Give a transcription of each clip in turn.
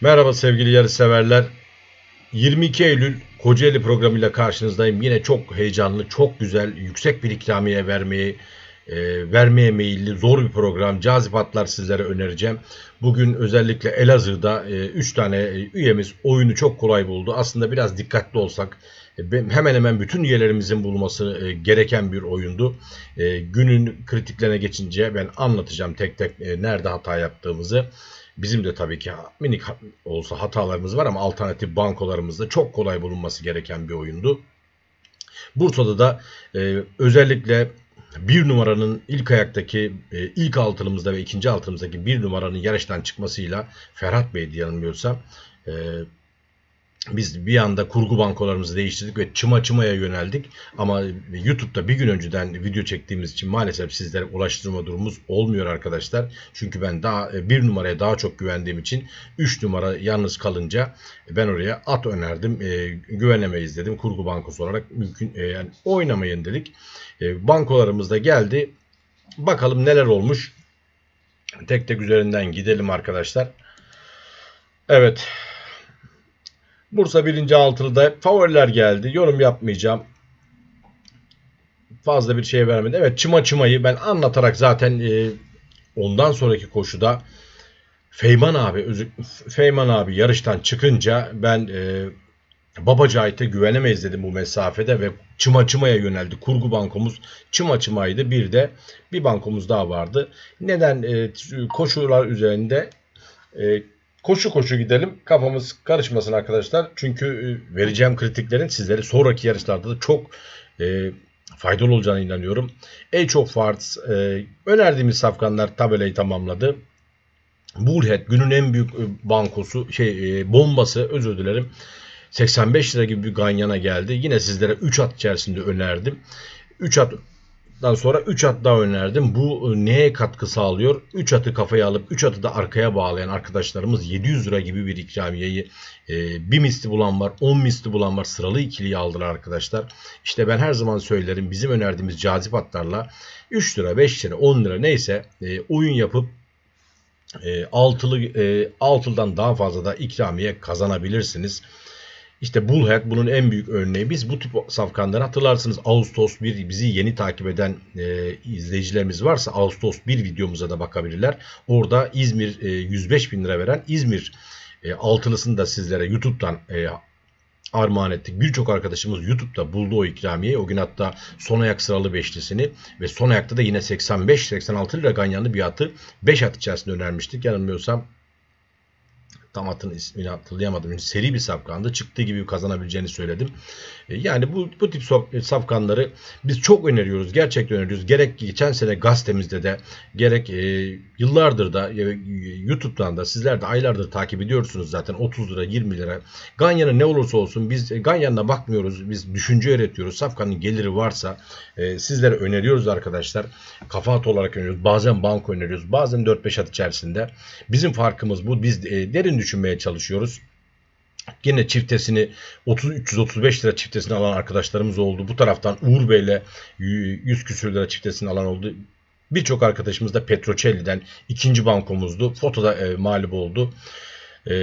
Merhaba sevgili yarışseverler. 22 Eylül Kocaeli programıyla karşınızdayım. Yine çok heyecanlı, çok güzel, yüksek bir ikramiye vermeyi e, vermeye meyilli zor bir program. Cazip atlar sizlere önereceğim. Bugün özellikle Elazığ'da 3 tane e, üyemiz oyunu çok kolay buldu. Aslında biraz dikkatli olsak e, hemen hemen bütün üyelerimizin bulması e, gereken bir oyundu. E, günün kritiklerine geçince ben anlatacağım tek tek nerede hata yaptığımızı. Bizim de tabii ki minik olsa hatalarımız var ama alternatif bankolarımızda çok kolay bulunması gereken bir oyundu. Bursa'da da e, özellikle bir numaranın ilk ayaktaki e, ilk altınımızda ve ikinci altınımızdaki bir numaranın yarıştan çıkmasıyla Ferhat Bey diye yanılmıyorsam e, biz bir anda kurgu bankolarımızı değiştirdik ve çıma çımaya yöneldik. Ama YouTube'da bir gün önceden video çektiğimiz için maalesef sizlere ulaştırma durumumuz olmuyor arkadaşlar. Çünkü ben daha bir numaraya daha çok güvendiğim için 3 numara yalnız kalınca ben oraya at önerdim. E, güvenemeyiz dedim. Kurgu bankosu olarak mümkün e, yani oynamayın dedik. E, bankolarımız da geldi. Bakalım neler olmuş. Tek tek üzerinden gidelim arkadaşlar. Evet. Bursa birinci altılıda favoriler geldi. Yorum yapmayacağım. Fazla bir şey vermedi. Evet çıma çımayı ben anlatarak zaten e, ondan sonraki koşuda Feyman abi Feyman abi yarıştan çıkınca ben e, Baba güvenemeyiz dedim bu mesafede ve çıma çımaya yöneldi. Kurgu bankomuz çıma çımaydı. Bir de bir bankomuz daha vardı. Neden e, koşular üzerinde e, koşu koşu gidelim. Kafamız karışmasın arkadaşlar. Çünkü e, vereceğim kritiklerin sizlere sonraki yarışlarda da çok e, faydalı olacağına inanıyorum. Age of Hearts e, önerdiğimiz safkanlar tabelayı tamamladı. Bullhead günün en büyük e, bankosu şey e, bombası özür dilerim. 85 lira gibi bir ganyana geldi. Yine sizlere 3 at içerisinde önerdim. 3 attan sonra 3 at daha önerdim. Bu e, neye katkı sağlıyor? 3 atı kafaya alıp 3 atı da arkaya bağlayan arkadaşlarımız 700 lira gibi bir ikramiyeyi e, bir misli bulan var, 10 misli bulan var. Sıralı ikiliyi aldılar arkadaşlar. İşte ben her zaman söylerim bizim önerdiğimiz cazip atlarla 3 lira, 5 lira, 10 lira neyse e, oyun yapıp e, altılı e, altılıdan daha fazla da ikramiye kazanabilirsiniz. İşte Bullhead bunun en büyük örneği. Biz bu tip safkanları hatırlarsınız. Ağustos 1 bizi yeni takip eden e, izleyicilerimiz varsa Ağustos 1 videomuza da bakabilirler. Orada İzmir e, 105 bin lira veren İzmir e, altılısını da sizlere YouTube'dan e, armağan ettik. Birçok arkadaşımız YouTube'da buldu o ikramiyeyi. O gün hatta son ayak sıralı beşlisini ve son ayakta da yine 85-86 lira ganyanlı bir atı 5 at içerisinde önermiştik. Yanılmıyorsam tam atın ismini hatırlayamadım. Yani seri bir safkandı. Çıktığı gibi kazanabileceğini söyledim. E, Yani bu, bu tip so- safkanları biz çok öneriyoruz. Gerçekten öneriyoruz. Gerek geçen sene gazetemizde de gerek e, yıllardır da e, YouTube'dan da sizler de aylardır takip ediyorsunuz zaten 30 lira 20 lira. Ganyan'ın ne olursa olsun biz e, Ganyan'la bakmıyoruz. Biz düşünce üretiyoruz. Safkanın geliri varsa e, sizlere öneriyoruz arkadaşlar. Kafa at olarak öneriyoruz. Bazen banko öneriyoruz. Bazen 4-5 at içerisinde. Bizim farkımız bu. Biz e, derin düşünmeye çalışıyoruz. Yine çiftesini 30 335 lira çiftesini alan arkadaşlarımız oldu. Bu taraftan Uğur Bey'le 100 küsür lira çiftesini alan oldu. Birçok arkadaşımız da Petrocelli'den ikinci bankomuzdu. Fotoda e, mağlup oldu. E,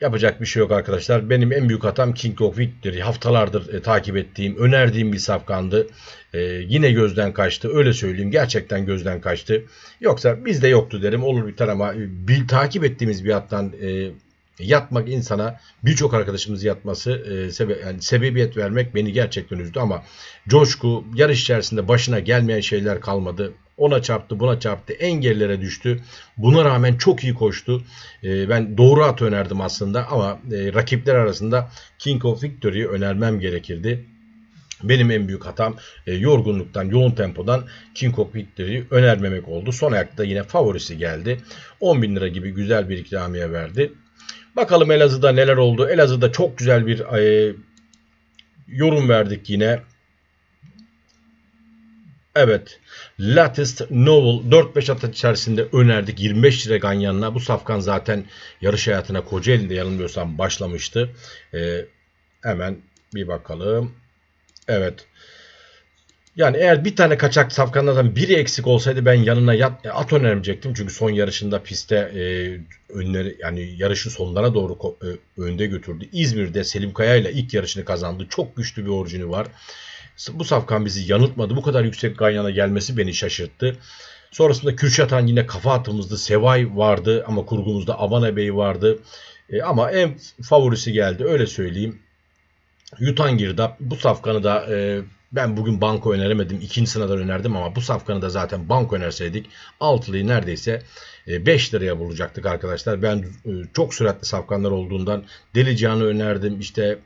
yapacak bir şey yok arkadaşlar. Benim en büyük hatam King of Victory. Haftalardır e, takip ettiğim, önerdiğim bir safkandı. E, yine gözden kaçtı. Öyle söyleyeyim. Gerçekten gözden kaçtı. Yoksa bizde yoktu derim. Olur biter ama e, bir, takip ettiğimiz bir hattan e, yatmak insana birçok arkadaşımız yatması e, sebe yani sebebiyet vermek beni gerçekten üzdü ama coşku yarış içerisinde başına gelmeyen şeyler kalmadı. Ona çarptı, buna çarptı, engellere düştü. Buna rağmen çok iyi koştu. E, ben doğru at önerdim aslında ama e, rakipler arasında King of Victory'yi önermem gerekirdi. Benim en büyük hatam e, yorgunluktan, yoğun tempodan King of Victory'yi önermemek oldu. Son ayakta yine favorisi geldi. 10 bin lira gibi güzel bir ikramiye verdi. Bakalım Elazığ'da neler oldu. Elazığ'da çok güzel bir e, yorum verdik yine. Evet. Latest Novel 4-5 at içerisinde önerdik. 25 lira ganyanına. Bu safkan zaten yarış hayatına Kocaeli'de yanılmıyorsam başlamıştı. E, hemen bir bakalım. Evet. Yani eğer bir tane kaçak safkanlardan biri eksik olsaydı ben yanına yat, e, at önermeyecektim. Çünkü son yarışında pistte e, önleri yani yarışı sonlara doğru e, önde götürdü. İzmir'de Selim Kaya ile ilk yarışını kazandı. Çok güçlü bir orijini var. Bu safkan bizi yanıltmadı. Bu kadar yüksek ganyana gelmesi beni şaşırttı. Sonrasında Kürşat Han yine kafa atımızdı. Sevay vardı ama kurgumuzda Abana Bey vardı. E, ama en favorisi geldi öyle söyleyeyim. Yutan Girdap bu safkanı da e, ben bugün banko öneremedim. İkinci sıradan önerdim ama bu safkanı da zaten banko önerseydik altılıyı neredeyse 5 liraya bulacaktık arkadaşlar. Ben e, çok süratli safkanlar olduğundan Deli Can'ı önerdim. İşte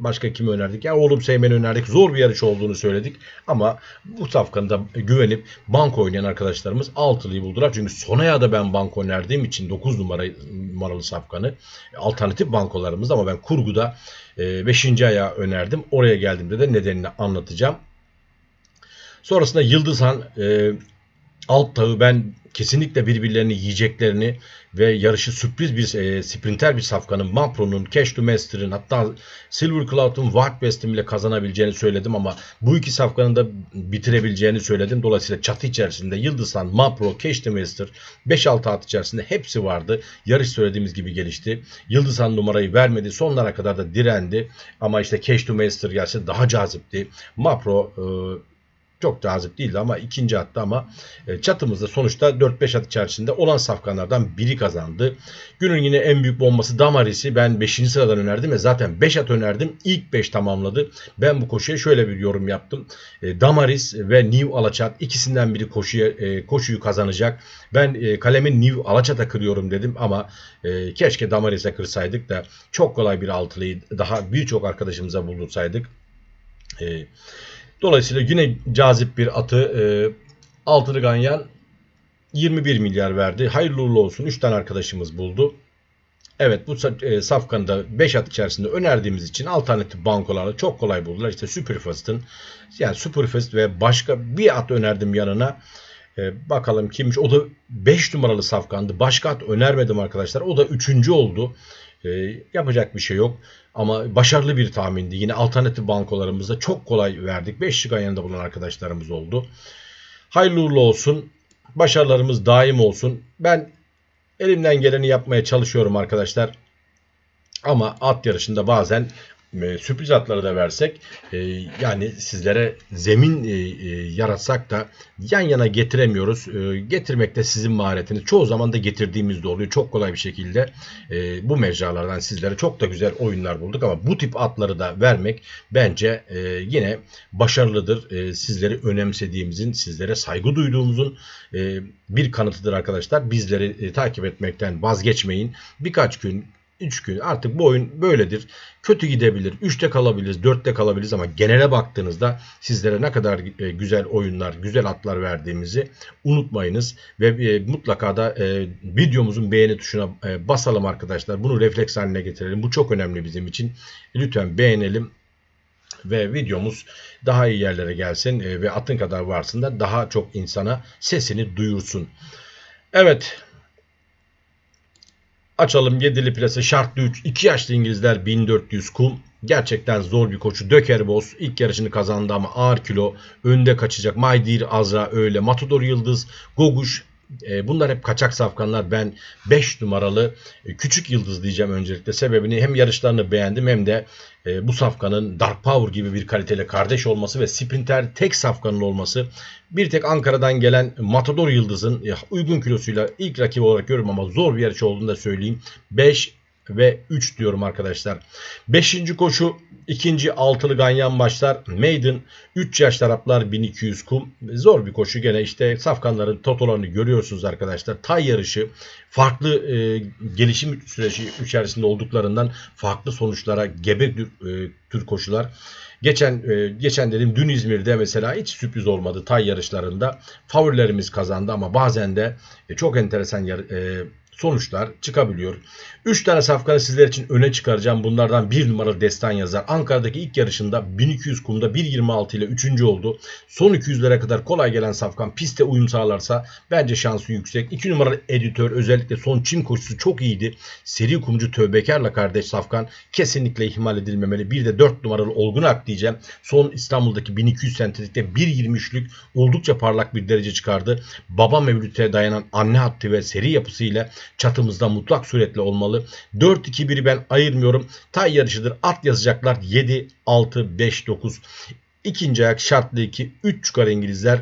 Başka kimi önerdik? Ya oğlum Seymen'i önerdik. Zor bir yarış olduğunu söyledik. Ama bu safkanı güvenip banko oynayan arkadaşlarımız altılıyı buldular. Çünkü Sonaya da ben banko önerdiğim için 9 numara, numaralı safkanı alternatif bankolarımız ama ben kurguda 5. E, aya önerdim. Oraya geldiğimde de nedenini anlatacağım. Sonrasında Yıldızhan e, alt tağı ben kesinlikle birbirlerini yiyeceklerini ve yarışı sürpriz bir e, sprinter bir safkanın Mapro'nun, Cash to Master'ın hatta Silver Cloud'un Wild West'in bile kazanabileceğini söyledim ama bu iki safkanın da bitirebileceğini söyledim. Dolayısıyla çatı içerisinde Yıldızhan, Mapro, Cash to Master 5-6 at içerisinde hepsi vardı. Yarış söylediğimiz gibi gelişti. Yıldızhan numarayı vermedi. Sonlara kadar da direndi. Ama işte Cash to Master gelse daha cazipti. Mapro e, çok cazip değildi ama ikinci attı ama e, çatımızda sonuçta 4-5 at içerisinde olan safkanlardan biri kazandı. Günün yine en büyük bombası Damaris'i ben 5. sıradan önerdim ve zaten 5 at önerdim. İlk 5 tamamladı. Ben bu koşuya şöyle bir yorum yaptım. E, Damaris ve New Alaçat ikisinden biri koşuya, e, koşuyu kazanacak. Ben kalemin New Alaçat'a kırıyorum dedim ama keşke Damaris'e kırsaydık da çok kolay bir altılıyı daha birçok arkadaşımıza buldursaydık. Eee Dolayısıyla yine cazip bir atı e, Altılı Ganyan 21 milyar verdi. Hayırlı uğurlu olsun. 3 tane arkadaşımız buldu. Evet bu e, safkanı da 5 at içerisinde önerdiğimiz için alternatif bankolarla çok kolay buldular. İşte Superfast'ın yani Superfast ve başka bir at önerdim yanına. E, bakalım kimmiş. O da 5 numaralı safkandı. Başka at önermedim arkadaşlar. O da 3. oldu. E, yapacak bir şey yok. Ama başarılı bir tahmindi. Yine alternatif bankolarımızda çok kolay verdik. 5 şık yanında bulunan arkadaşlarımız oldu. Hayırlı uğurlu olsun. Başarılarımız daim olsun. Ben elimden geleni yapmaya çalışıyorum arkadaşlar. Ama at yarışında bazen e, sürpriz atları da versek e, yani sizlere zemin e, yaratsak da yan yana getiremiyoruz. Getirmek de sizin maharetiniz. Çoğu zaman da getirdiğimizde oluyor. Çok kolay bir şekilde bu mecralardan sizlere çok da güzel oyunlar bulduk ama bu tip atları da vermek bence yine başarılıdır. Sizleri önemsediğimizin, sizlere saygı duyduğumuzun bir kanıtıdır arkadaşlar. Bizleri takip etmekten vazgeçmeyin. Birkaç gün 3 gün artık bu oyun böyledir. Kötü gidebilir. 3'te kalabiliriz, 4'te kalabiliriz ama genele baktığınızda sizlere ne kadar e, güzel oyunlar, güzel atlar verdiğimizi unutmayınız. Ve e, mutlaka da e, videomuzun beğeni tuşuna basalım arkadaşlar. Bunu refleks haline getirelim. Bu çok önemli bizim için. Lütfen beğenelim ve videomuz daha iyi yerlere gelsin ve atın kadar varsın da daha çok insana sesini duyursun. Evet Açalım 7'li plase şartlı 3. 2 yaşlı İngilizler 1400 kum. Gerçekten zor bir koçu. Döker Boz ilk yarışını kazandı ama ağır kilo. Önde kaçacak. Maydir Azra öyle. Matador Yıldız. Goguş e, bunlar hep kaçak safkanlar. Ben 5 numaralı e, küçük yıldız diyeceğim öncelikle. Sebebini hem yarışlarını beğendim hem de e, bu safkanın Dark Power gibi bir kaliteyle kardeş olması ve sprinter tek safkanın olması. Bir tek Ankara'dan gelen Matador Yıldız'ın uygun kilosuyla ilk rakip olarak görüyorum ama zor bir yarış olduğunu da söyleyeyim. 5 ve 3 diyorum arkadaşlar. 5. koşu ikinci altılı ganyan başlar. Maiden 3 yaş taraflar 1200 kum. Zor bir koşu gene işte safkanların totolarını görüyorsunuz arkadaşlar. Tay yarışı farklı e, gelişim süreci içerisinde olduklarından farklı sonuçlara gebe e, tür koşular. Geçen e, geçen dedim dün İzmir'de mesela hiç sürpriz olmadı tay yarışlarında. Favorilerimiz kazandı ama bazen de e, çok enteresan yar, e, sonuçlar çıkabiliyor. 3 tane safkanı sizler için öne çıkaracağım. Bunlardan 1 numaralı Destan yazar. Ankara'daki ilk yarışında 1200 kumda 1.26 ile 3. oldu. Son 200'lere kadar kolay gelen safkan piste uyum sağlarsa bence şansı yüksek. 2 numaralı editör özellikle son çim koşusu çok iyiydi. Seri kumcu Tövbekar'la kardeş safkan kesinlikle ihmal edilmemeli. Bir de 4 numaralı Olgun Ak diyeceğim. Son İstanbul'daki 1200 sentetikte 1.23'lük oldukça parlak bir derece çıkardı. Baba mevlüte dayanan anne hattı ve seri yapısıyla çatımızda mutlak suretle olmalı. 4-2-1'i ben ayırmıyorum. Tay yarışıdır. At yazacaklar 7, 6, 5, 9. İkinci ayak şartlı 2. 3 çıkar İngilizler.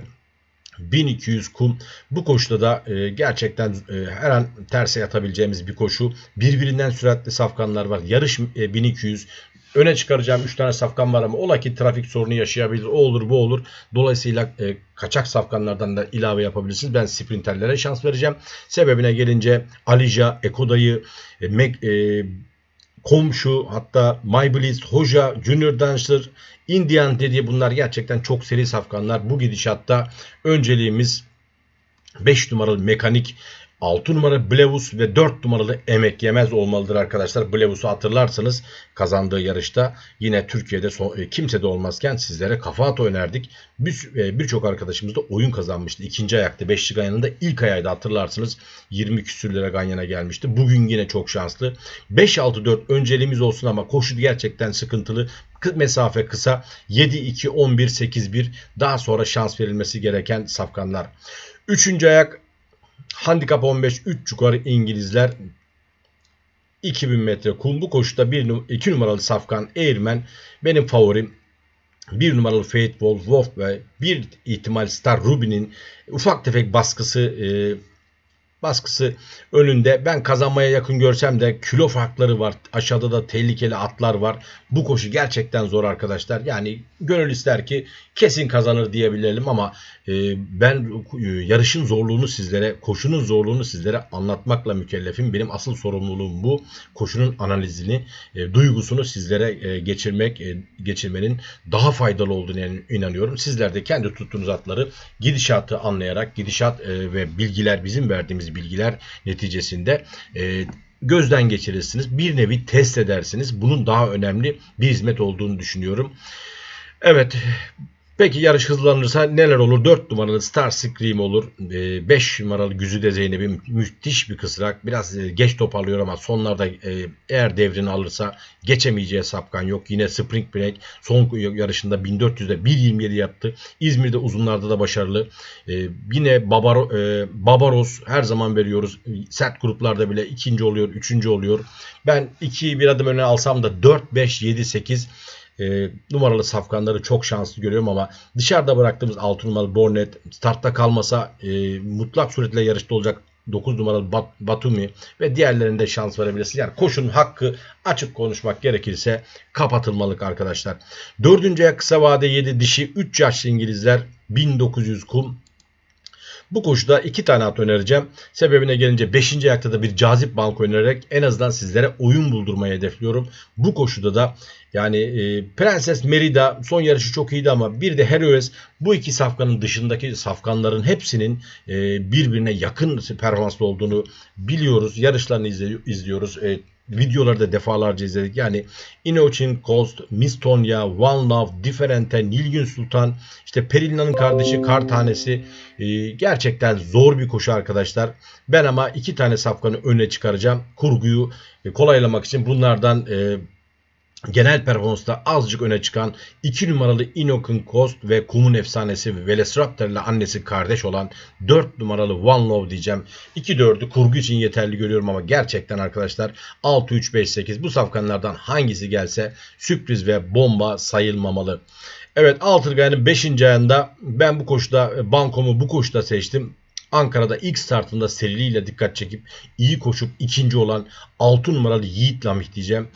1200 kum. Bu koşuda da e, gerçekten e, her an terse yatabileceğimiz bir koşu. Birbirinden süratli safkanlar var. Yarış e, 1200. Öne çıkaracağım 3 tane safkan var ama ola ki trafik sorunu yaşayabilir. O olur bu olur. Dolayısıyla e, kaçak safkanlardan da ilave yapabilirsiniz. Ben sprinterlere şans vereceğim. Sebebine gelince Alija, Ekoda'yı, e, Meg, e, komşu hatta My Bliss, Hoca, Junior Dancer, Indian dediği bunlar gerçekten çok seri safkanlar. Bu gidişatta önceliğimiz 5 numaralı mekanik 6 numara Blevus ve 4 numaralı Emek Yemez olmalıdır arkadaşlar. Blevus'u hatırlarsanız kazandığı yarışta yine Türkiye'de son, e, kimse de olmazken sizlere kafa at önerdik. e, Birçok bir arkadaşımız da oyun kazanmıştı. İkinci ayakta 5'li Ganyan'ın ilk ayağıydı hatırlarsınız. 20 küsürlere Ganyan'a gelmişti. Bugün yine çok şanslı. 5-6-4 önceliğimiz olsun ama koşu gerçekten sıkıntılı mesafe kısa 7-2-11-8-1 daha sonra şans verilmesi gereken safkanlar. Üçüncü ayak Handikap 15 3 yukarı İngilizler 2000 metre kum bu koşuda 1 2 numaralı Safkan Eğirmen benim favorim. 1 numaralı Wolf, Wolf ve bir ihtimal Star Ruby'nin ufak tefek baskısı e, baskısı önünde. Ben kazanmaya yakın görsem de kilo farkları var. Aşağıda da tehlikeli atlar var. Bu koşu gerçekten zor arkadaşlar. Yani gönül ister ki kesin kazanır diyebilelim ama e, ben e, yarışın zorluğunu sizlere, koşunun zorluğunu sizlere anlatmakla mükellefim. Benim asıl sorumluluğum bu. Koşunun analizini, e, duygusunu sizlere e, geçirmek, e, geçirmenin daha faydalı olduğunu inanıyorum. Sizler de kendi tuttuğunuz atları gidişatı anlayarak, gidişat e, ve bilgiler bizim verdiğimiz bilgiler neticesinde e, gözden geçirirsiniz. Bir nevi test edersiniz. Bunun daha önemli bir hizmet olduğunu düşünüyorum. Evet Peki yarış hızlanırsa neler olur? 4 numaralı Star Scream olur. 5 ee, numaralı Güzide Zeynep'in müthiş bir kısrak. Biraz e, geç toparlıyor ama sonlarda e, eğer devrini alırsa geçemeyeceği sapkan yok. Yine Spring Break son yarışında 1400'de 1.27 yaptı. İzmir'de uzunlarda da başarılı. Ee, yine Babaro, e, Babaros her zaman veriyoruz. Sert gruplarda bile ikinci oluyor, üçüncü oluyor. Ben 2'yi bir adım öne alsam da 4, 5, 7, 8 e, numaralı safkanları çok şanslı görüyorum ama dışarıda bıraktığımız 6 numaralı Bornet startta kalmasa e, mutlak suretle yarışta olacak 9 numaralı Bat Batumi ve diğerlerinde şans verebilirsiniz. Yani koşunun hakkı açık konuşmak gerekirse kapatılmalık arkadaşlar. Dördüncü ayak kısa vade 7 dişi 3 yaşlı İngilizler 1900 kum bu koşuda iki tane at önereceğim. Sebebine gelince 5. ayakta da bir cazip banko önererek en azından sizlere oyun buldurmayı hedefliyorum. Bu koşuda da yani e, Prenses Merida son yarışı çok iyiydi ama bir de Heroes bu iki safkanın dışındaki safkanların hepsinin e, birbirine yakın performanslı olduğunu biliyoruz. Yarışlarını izliyoruz. E, videoları da defalarca izledik. Yani Inochin Coast, Mistonia, One Love, Differente, Nilgün Sultan, işte Perilina'nın kardeşi Kar Tanesi. E, gerçekten zor bir koşu arkadaşlar. Ben ama iki tane safkanı öne çıkaracağım. Kurguyu e, kolaylamak için bunlardan e, genel performansta azıcık öne çıkan 2 numaralı Inokin Coast ve Kum'un efsanesi Velociraptor ile annesi kardeş olan 4 numaralı One Love diyeceğim. 2-4'ü kurgu için yeterli görüyorum ama gerçekten arkadaşlar 6-3-5-8 bu safkanlardan hangisi gelse sürpriz ve bomba sayılmamalı. Evet Altırgay'ın 5. ayında ben bu koşuda bankomu bu koşuda seçtim. Ankara'da ilk startında seriliyle dikkat çekip iyi koşup ikinci olan 6 numaralı Yiğit Lamih diyeceğim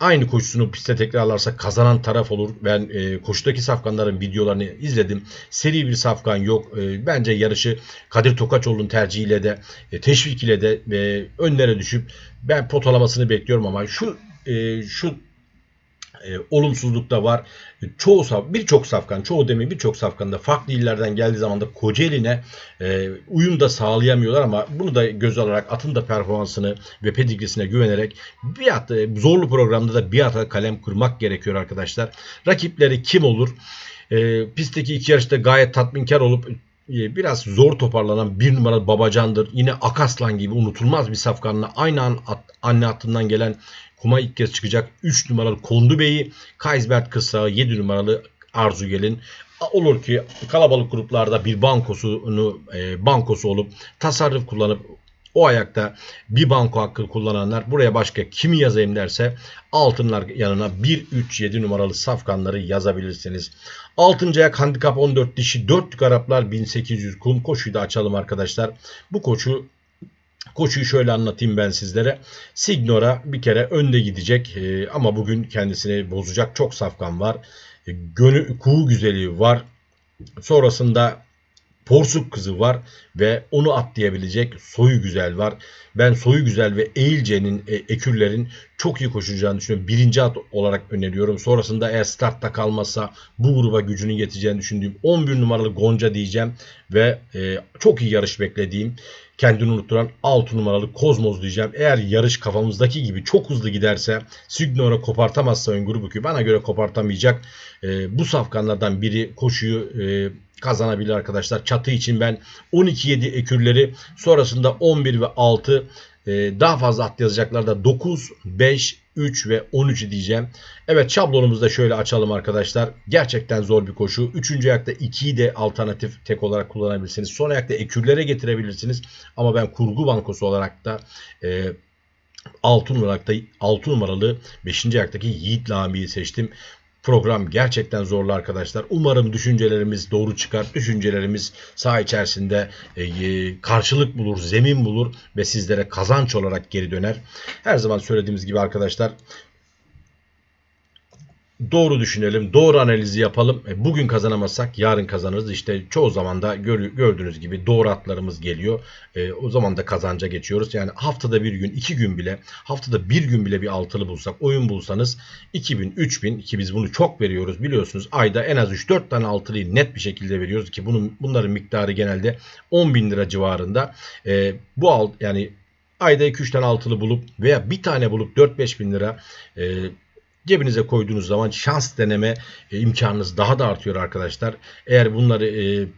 aynı koşusunu piste tekrarlarsa kazanan taraf olur. Ben e, koşudaki safkanların videolarını izledim. Seri bir safkan yok. E, bence yarışı Kadir Tokaçoğlu'nun tercihiyle de e, teşvik ile de e, önlere düşüp ben potalamasını bekliyorum ama şu e, şu e, olumsuzluk da var. E, Çoğu birçok safkan, çoğu demi birçok safkanda farklı illerden geldiği zaman da Kocaeli'ne e, uyum da sağlayamıyorlar ama bunu da göz alarak atın da performansını ve pedigrisine güvenerek bir at, e, zorlu programda da bir ata kalem kurmak gerekiyor arkadaşlar. Rakipleri kim olur? E, pistteki iki yarışta gayet tatminkar olup e, biraz zor toparlanan bir numaralı Babacan'dır. Yine Akaslan gibi unutulmaz bir safkanla aynı an at, anne hattından gelen kuma ilk kez çıkacak 3 numaralı Kondu Bey'i, Kaysbert Kısa 7 numaralı Arzu Gelin. Olur ki kalabalık gruplarda bir bankosunu e, bankosu olup tasarruf kullanıp o ayakta bir banko hakkı kullananlar buraya başka kimi yazayım derse altınlar yanına 1 3 7 numaralı safkanları yazabilirsiniz. 6. ayak handikap 14 dişi 4 Araplar 1800 kum koşuyu da açalım arkadaşlar. Bu koşu Koşuyu şöyle anlatayım ben sizlere. Signora bir kere önde gidecek e, ama bugün kendisini bozacak çok safkan var. E, gönü, kuğu güzeli var. Sonrasında Porsuk kızı var ve onu atlayabilecek Soyu Güzel var. Ben Soyu Güzel ve Eğilce'nin, e, Ekürler'in çok iyi koşacağını düşünüyorum. Birinci at olarak öneriyorum. Sonrasında eğer startta kalmazsa bu gruba gücünün yeteceğini düşündüğüm 11 numaralı Gonca diyeceğim. Ve e, çok iyi yarış beklediğim kendini unutturan 6 numaralı Kozmoz diyeceğim. Eğer yarış kafamızdaki gibi çok hızlı giderse Signor'a kopartamazsa ön grubu ki bana göre kopartamayacak. E, bu safkanlardan biri koşuyu e, kazanabilir arkadaşlar. Çatı için ben 12-7 ekürleri sonrasında 11 ve 6 e, daha fazla at yazacaklar da 9, 5, 3 ve 13 diyeceğim. Evet şablonumuzu da şöyle açalım arkadaşlar. Gerçekten zor bir koşu. Üçüncü ayakta 2'yi de alternatif tek olarak kullanabilirsiniz. Son ayakta ekürlere getirebilirsiniz. Ama ben kurgu bankosu olarak da e, 6 numaralı, 6 numaralı 5. ayaktaki Yiğit Lami'yi seçtim. Program gerçekten zorlu arkadaşlar. Umarım düşüncelerimiz doğru çıkar. Düşüncelerimiz saha içerisinde e, e, karşılık bulur, zemin bulur ve sizlere kazanç olarak geri döner. Her zaman söylediğimiz gibi arkadaşlar doğru düşünelim, doğru analizi yapalım. E, Bugün kazanamazsak yarın kazanırız. İşte çoğu zaman da gör- gördüğünüz gibi doğru atlarımız geliyor. E, o zaman da kazanca geçiyoruz. Yani haftada bir gün, iki gün bile, haftada bir gün bile bir altılı bulsak, oyun bulsanız 2000, 3000 ki biz bunu çok veriyoruz biliyorsunuz. Ayda en az 3-4 tane altılıyı net bir şekilde veriyoruz ki bunun bunların miktarı genelde 10 bin lira civarında. E, bu alt yani ayda 2-3 tane altılı bulup veya bir tane bulup 4-5 bin lira e, cebinize koyduğunuz zaman şans deneme e, imkanınız daha da artıyor arkadaşlar. Eğer bunları e,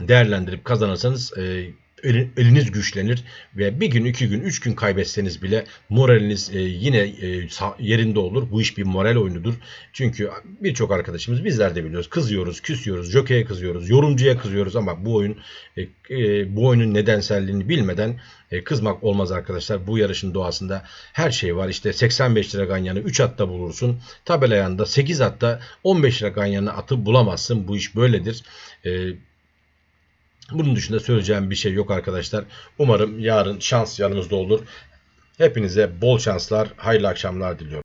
değerlendirip kazanırsanız e, eliniz güçlenir ve bir gün, iki gün, üç gün kaybetseniz bile moraliniz e, yine e, yerinde olur. Bu iş bir moral oyunudur. Çünkü birçok arkadaşımız bizler de biliyoruz. Kızıyoruz, küsüyoruz, jokeye kızıyoruz, yorumcuya kızıyoruz ama bu oyun e, bu oyunun nedenselliğini bilmeden kızmak olmaz arkadaşlar. Bu yarışın doğasında her şey var. İşte 85 lira ganyanı 3 atta bulursun. Tabela yanında 8 atta 15 lira ganyanı atı bulamazsın. Bu iş böyledir. Bunun dışında söyleyeceğim bir şey yok arkadaşlar. Umarım yarın şans yanımızda olur. Hepinize bol şanslar, hayırlı akşamlar diliyorum.